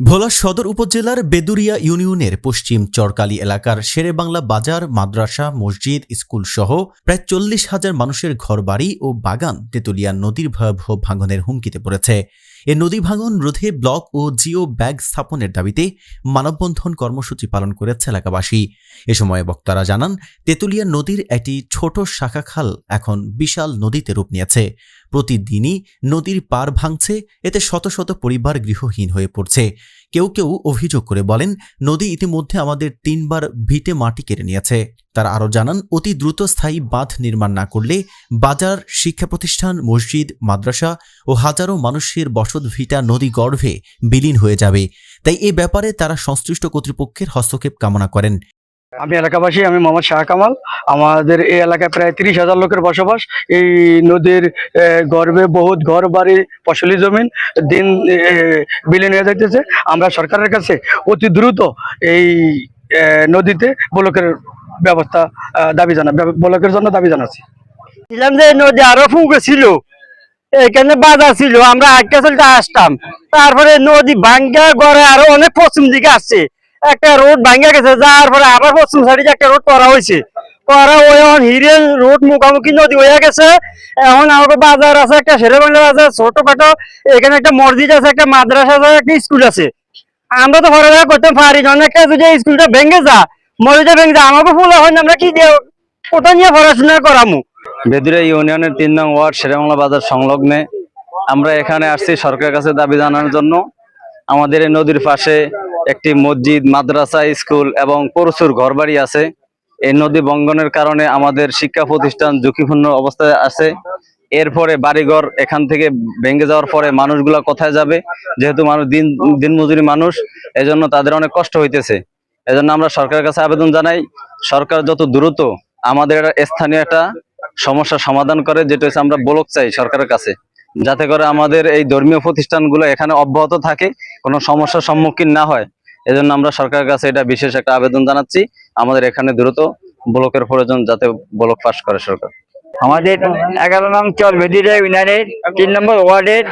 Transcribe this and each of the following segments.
ভোলা সদর উপজেলার বেদুরিয়া ইউনিয়নের পশ্চিম চরকালি এলাকার শেরেবাংলা বাজার, মাদ্রাসা, মসজিদ, স্কুল সহ প্রায় চল্লিশ হাজার মানুষের ঘরবাড়ি ও বাগান তেতুলিয়া নদীর ভয়াবহ ভাঙনের হুমকিতে পড়েছে। এ নদী ভাঙন, রোধে ব্লক ও জিও ব্যাগ স্থাপনের দাবিতে মানববন্ধন কর্মসূচি পালন করেছে এলাকাবাসী। এ সময় বক্তারা জানান, তেতুলিয়া নদীর একটি ছোট শাখা খাল এখন বিশাল নদীতে রূপ নিয়েছে। প্রতিদিনই নদীর পার ভাঙছে, এতে শত শত পরিবার গৃহহীন হয়ে পড়ছে। কেউ কেউ অভিযোগ করে বলেন, নদী ইতিমধ্যে আমাদের তিনবার ভিটে মাটি কেড়ে নিয়েছে। তারা আরও জানান, অতি দ্রুত স্থায়ী বাঁধ নির্মাণ না করলে বাজার শিক্ষা প্রতিষ্ঠান মসজিদ, মাদ্রাসা ও হাজারো মানুষের বসত ভিটা নদী গর্ভে বিলীন হয়ে যাবে। তাই এ ব্যাপারে তারা সংশ্লিষ্ট কর্তৃপক্ষের হস্তক্ষেপ কামনা করেন। আমি এলাকাবাসী, আমি মোহাম্মদ শাহ কামাল। আমাদের এই এলাকায় প্রায় তিরিশ হাজার লোকের বসবাস। এই নদীর গর্বে বহুত ঘর বাড়ি, ফসলি জমিন, দিন বিলীন হয়ে যাইতেছে। আমরা সরকারের কাছে অতি দ্রুত এই নদীতে ব্লকের ব্যবস্থা দাবি জানা ব্লকের জন্য দাবি জানাচ্ছি। ছিলাম যে নদী আরও ফুকে ছিল। এখানে বাজার ছিল। আমরা আটটা চলতে আসতাম। তারপরে নদী ভাঙ্গা, গড়ে আরও অনেক পশ্চিম দিকে আসছে। একটা রোড ভাঙ্গা গেছে, যার পরে আবার পশ্চিম সাইডে একটা রোড করা হয়েছে। করা ওই এখন হিরেন রোড মুখামুখি নদী হয়ে গেছে। এখন আমাকে বাজার আছে, একটা শেরে বাংলা বাজার ছোটখাটো এখানে একটা মসজিদ আছে, একটা মাদ্রাসা আছে, একটা স্কুল আছে। আমরা তো পড়ালেখা করতে পারি অনেকটা যদি স্কুলটা ভেঙে যা মসজিদটা ভেঙে যা আমাকে ফুল হয় আমরা কি দিয়ে নিয়ে পড়াশোনা করামু? বেদুরিয়া ইউনিয়নের তিন নং ওয়ার্ড, শেরেবাংলা বাজার সংলগ্নে। আমরা এখানে আসছি সরকারের কাছে দাবি জানানোর জন্য। আমাদের এই নদীর পাশে একটি মসজিদ, মাদ্রাসা, স্কুল এবং প্রচুর ঘরবাড়ি আছে। এই নদী বঙ্গনের কারণে আমাদের শিক্ষা প্রতিষ্ঠান ঝুঁকিপূর্ণ অবস্থায় আছে। এরপরে বাড়িঘর এখান থেকে ভেঙে যাওয়ার পরে মানুষগুলা কোথায় যাবে? যেহেতু মানুষ দিন, দিনমজুরি মানুষ, এজন্য তাদের অনেক কষ্ট হইতেছে। এজন্য আমরা সরকারের কাছে আবেদন জানাই, সরকার যত দ্রুত আমাদের স্থানীয় একটা সমস্যা সমাধান করে, যেটা হচ্ছে আমরা ব্লক চাই সরকারের কাছে। যাতে করে আমাদের এই ধর্মীয় প্রতিষ্ঠানগুলো এখানে অব্যাহত থাকে, কোনো সমস্যার সম্মুখীন না হয়। এজন্য আমরা সরকারের কাছে এটা বিশেষ একটা আবেদন জানাচ্ছি। আমাদের এখানে দ্রুত ব্লকের প্রয়োজন যাতে ব্লক পাস করে সরকার। আমাদের এগারো নং চর ভেদিরা ইউনিয়নের তিন নম্বর ওয়ার্ডের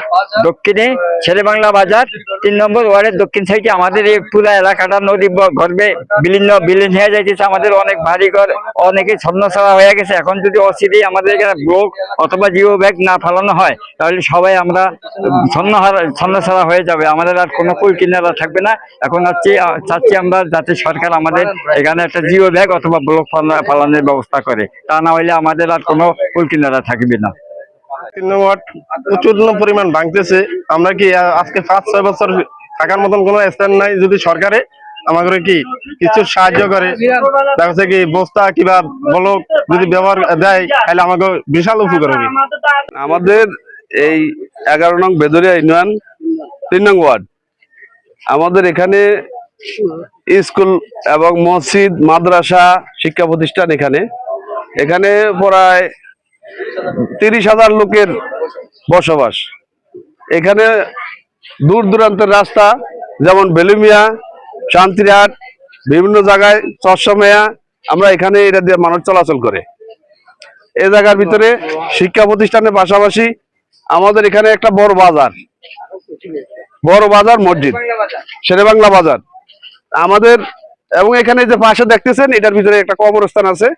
দক্ষিণে শেরেবাংলা বাজার, তিন নম্বর ওয়ার্ডের দক্ষিণ সাইডে আমাদের এই পুরো এলাকাটা নদী ব- গর্ভে বিলীন বিলীন হয়ে যাইতেছে। আমাদের অনেক ভারী ঘর অনেকে ছন্নছাড়া হয়ে গেছে। এখন যদি অসিধেই আমাদের এখানে ব্লক অথবা জিও ব্যাগ না ফেলানো হয়, তাহলে সবাই আমরা ছন্নহারা ছন্নছাড়া হয়ে যাবে। আমাদের আর কোনো কুল কিনারা থাকবে না। এখন হচ্ছে চাচ্ছি আমরা যাতে সরকার আমাদের এখানে একটা জিও ব্যাগ অথবা ব্লক ফালানোর ব্যবস্থা করে। তা না হলে আমাদের আর কোনো কুল কিনারা থাকবে না। তিন ওয়াট প্রচুর পরিমাণ ভাঙতেছে। আমরা কি আজকে পাঁচ ছয় বছর থাকার মতন কোনো স্থান নাই। যদি সরকারে আমাদের কি কিছু সাহায্য করে দেখা যাচ্ছে কি বস্তা কিবা বলো যদি ব্যবহার দেয় তাহলে আমাকে বিশাল উপকার হবে। আমাদের এই এগারো নং বেদরিয়া ইউনিয়ন তিন নং ওয়ার্ড। আমাদের এখানে স্কুল এবং মসজিদ মাদ্রাসা শিক্ষা প্রতিষ্ঠান এখানে। এখানে প্রায় তিরিশ হাজার লোকের বসবাস। এখানে দূর দূরান্তের রাস্তা, যেমন বেলুমিয়া, শান্তিরহাট, বিভিন্ন জায়গায় চরসময়া আমরা এখানে এটা দিয়ে মানুষ চলাচল করে। এ জায়গার ভিতরে শিক্ষা প্রতিষ্ঠানের পাশাপাশি আমাদের এখানে একটা বড় বাজার। বড় বাজার মসজিদ, শেরেবাংলা বাজার। আমাদের এবং এখানে যে পাশে দেখতেছেন, এটার ভিতরে একটা কবরস্থান আছে।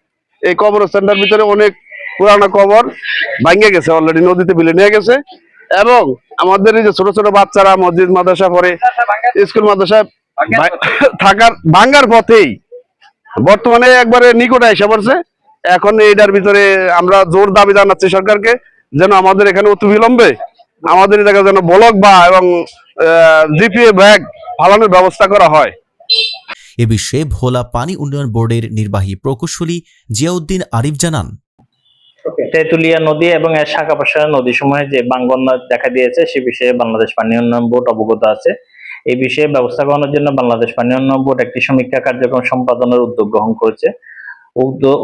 এই কবরস্থানটার ভিতরে অনেক পুরানো কবর ভাঙ্গে গেছে অলরেডি নদীতে বিলে নিয়ে গেছে। এবং আমাদের এই যে ছোট ছোট বাচ্চারা মসজিদ, মাদ্রাসা পরে স্কুল, মাদ্রাসা থাকার, ভাঙ্গার পথেই বর্তমানে একবারে নিকটে এসে পড়ছে। এখন এইটার ভিতরে আমরা জোর দাবি জানাচ্ছি সরকারকে যেন আমাদের এখানে অতি বিলম্বে আমাদের জায়গায় যেন ব্লক বা এবং জিপিএ ব্যাগ ফালানোর ব্যবস্থা করা হয়। এ বিষয়ে ভোলা পানি উন্নয়ন বোর্ডের নির্বাহী প্রকৌশলী জিয়াউদ্দিন আরিফ জানান। তেঁতুলিয়া নদী এবং এর শাখা প্রশাখা নদী সমূহে যে বাঙ্গন্য দেখা দিয়েছে, সে বিষয়ে বাংলাদেশ পানি উন্নয়ন বোর্ড অবগত আছে। এই বিষয়ে ব্যবস্থা গ্রহণের জন্য বাংলাদেশ পানি উন্নয়ন বোর্ড একটি সমীক্ষা কার্যক্রম সম্পাদনের উদ্যোগ গ্রহণ করেছে।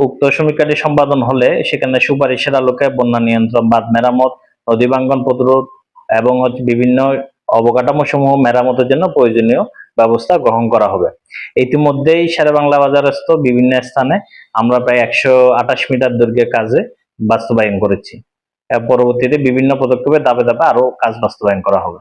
উক্ত সমীক্ষাটি সম্পাদন হলে সেখানে সুপারিশের আলোকে বন্যা নিয়ন্ত্রণ, বাঁধ মেরামত, নদী ভাঙ্গন প্রতিরোধ এবং হচ্ছে বিভিন্ন অবকাঠামো সমূহ মেরামতের জন্য প্রয়োজনীয় ব্যবস্থা গ্রহণ করা হবে। ইতিমধ্যেই সারা বাংলা বাজারস্থ বিভিন্ন স্থানে আমরা প্রায় একশো আঠাশ মিটার দৈর্ঘ্যের কাজে বাস্তবায়ন করেছি। পরবর্তীতে বিভিন্ন পদক্ষেপে দাবে দাবে আরও কাজ বাস্তবায়ন করা হবে।